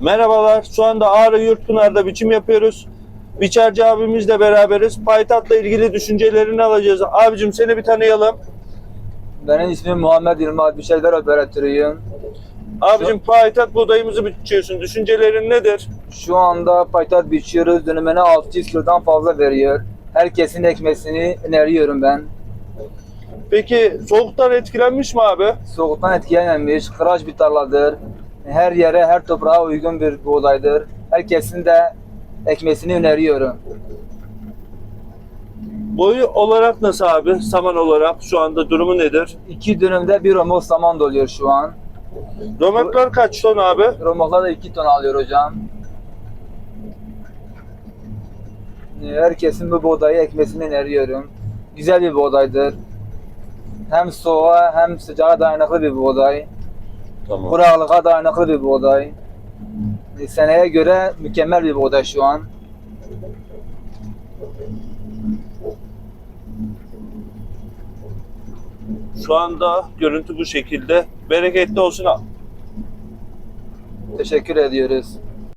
Merhabalar. Şu anda Ağrı Yurtpınar'da biçim yapıyoruz. Biçerci abimizle beraberiz. Payitahtla ilgili düşüncelerini alacağız. Abicim seni bir tanıyalım. Benim ismim Muhammed Yılmaz bir şeyler operatörüyüm. Abicim payitaht buğdayımızı biçiyorsun. Düşüncelerin nedir? Şu anda paytak biçiyoruz. Dönümüne 600 kilodan fazla veriyor. Herkesin ekmesini öneriyorum ben. Peki soğuktan etkilenmiş mi abi? Soğuktan etkilenmemiş, kıraç bir tarladır. Her yere, her toprağa uygun bir buğdaydır. Herkesin de ekmesini öneriyorum. Boyu olarak nasıl abi? Saman olarak şu anda durumu nedir? İki dönümde bir romok saman doluyor şu an. Römorklar kaç ton abi? Romoklar da 2 ton alıyor hocam. Herkesin bu buğdayı ekmesini öneriyorum. Güzel bir buğdaydır. Hem soğuğa hem sıcağa dayanıklı bir buğday. Tamam. Kuraklığa dayanıklı bir buğday. E, Seneye göre mükemmel bir buğday şu an. Şu anda görüntü bu şekilde. Bereketli olsun. Teşekkür ediyoruz.